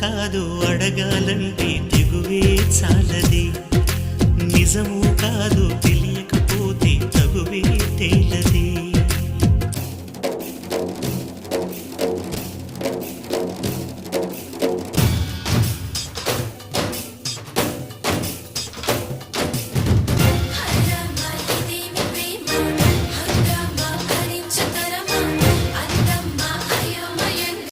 కాదు అడగాలంటే తెగువే చాలది. నిజము కాదు తెలియ